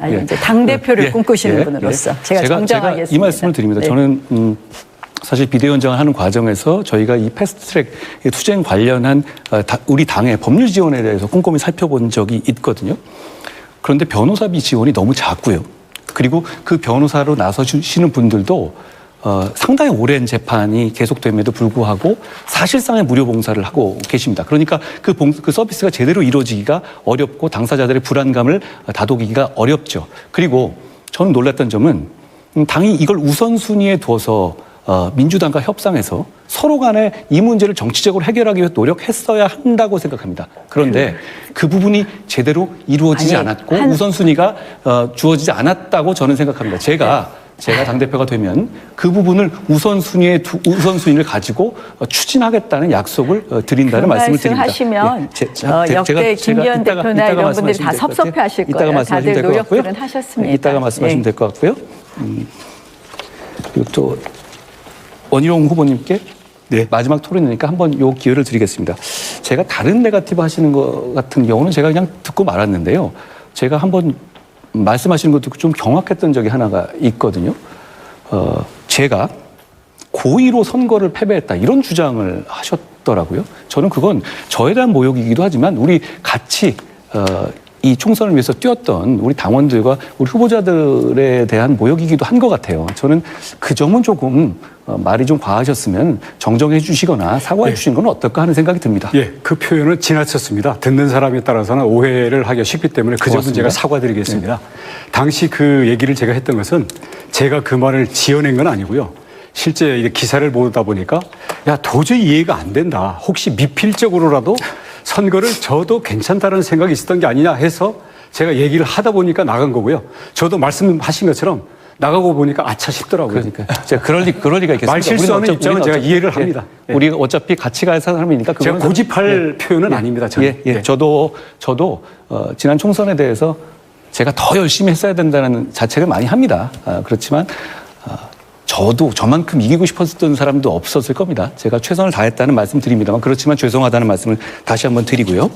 아니, 예. 이제 당 대표를 예, 꿈꾸시는 예, 분으로서 예. 제가 정정하겠습니다. 이 말씀을 드립니다. 네. 저는 음, 사실 비대위원장을 하는 과정에서 저희가 이 패스트트랙 투쟁 관련한 어, 다- 우리 당의 법률 지원에 대해서 꼼꼼히 살펴본 적이 있거든요. 그런데 변호사비 지원이 너무 작고요. 그리고 그 변호사로 나서시는 분들도 어, 상당히 오랜 재판이 계속됨에도 불구하고 사실상의 무료 봉사를 하고 계십니다. 그러니까 그, 봉, 그 서비스가 제대로 이루어지기가 어렵고 당사자들의 불안감을 다독이기가 어렵죠. 그리고 저는 놀랐던 점은 음, 당이 이걸 우선순위에 두어서 어, 민주당과 협상해서 서로 간에 이 문제를 정치적으로 해결하기 위해 노력했어야 한다고 생각합니다. 그런데 그 부분이 제대로 이루어지지 아니, 않았고 한- 우선순위가 어, 주어지지 않았다고 저는 생각합니다. 제가 제가 당대표가 되면 그 부분을 우선순위에 두, 우선순위를 가지고 어, 추진하겠다는 약속을 어, 드린다는 그 말씀을 드립니다. 말씀하시면 예, 제- 제- 어, 역대 김기현 이따가- 대표나 이따가 이런 분들이 다 될것. 섭섭해하실 이따가 거예요. 말씀하시면 다들 될것 같고요. 하셨습니다. 이따가 말씀하시면 예. 될것 같고요. 음, 그리고 또 원희룡 후보님께 네. 마지막 토론이니까 한번 요 기회를 드리겠습니다. 제가 다른 네가티브 하시는 것 같은 경우는 제가 그냥 듣고 말았는데요. 제가 한번 말씀하시는 거 듣고 좀 경악했던 적이 하나가 있거든요. 어, 제가 고의로 선거를 패배했다 이런 주장을 하셨더라고요. 저는 그건 저에 대한 모욕이기도 하지만 우리 같이 어, 이 총선을 위해서 뛰었던 우리 당원들과 우리 후보자들에 대한 모욕이기도 한 것 같아요. 저는 그 점은 조금 어, 말이 좀 과하셨으면 정정해 주시거나 사과해 주시는 건 어떨까 하는 생각이 듭니다. 예, 그 표현은 지나쳤습니다. 듣는 사람에 따라서는 오해를 하기가 쉽기 때문에 그 점은. 제가 사과드리겠습니다. 당시 그 얘기를 제가 했던 것은 제가 그 말을 지어낸 건 아니고요. 실제 기사를 보다 보니까 야 도저히 이해가 안 된다. 혹시 미필적으로라도 선거를 저도 괜찮다는 생각이 있었던 게 아니냐 해서 제가 얘기를 하다 보니까 나간 거고요. 저도 말씀하신 것처럼 나가고 보니까 아차 싶더라고요. 그러니까 제가 그럴 리 그럴 리가 있겠습니까? 말 실수하는 입장은 제가 이해를 예, 합니다. 예. 우리가 어차피 같이 갈 사람이니까 제가 고집할 표현은 예. 아닙니다. 저는. 예, 예. 네. 저도 저도 어, 지난 총선에 대해서 제가 더 열심히 했어야 된다는 자책을 많이 합니다. 아, 그렇지만 아, 저도 저만큼 이기고 싶었던 사람도 없었을 겁니다. 제가 최선을 다했다는 말씀 드립니다만 그렇지만 죄송하다는 말씀을 다시 한번 드리고요.